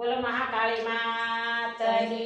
બોલો મહાકાળી માતની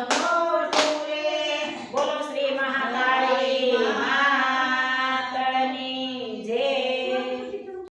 Oh.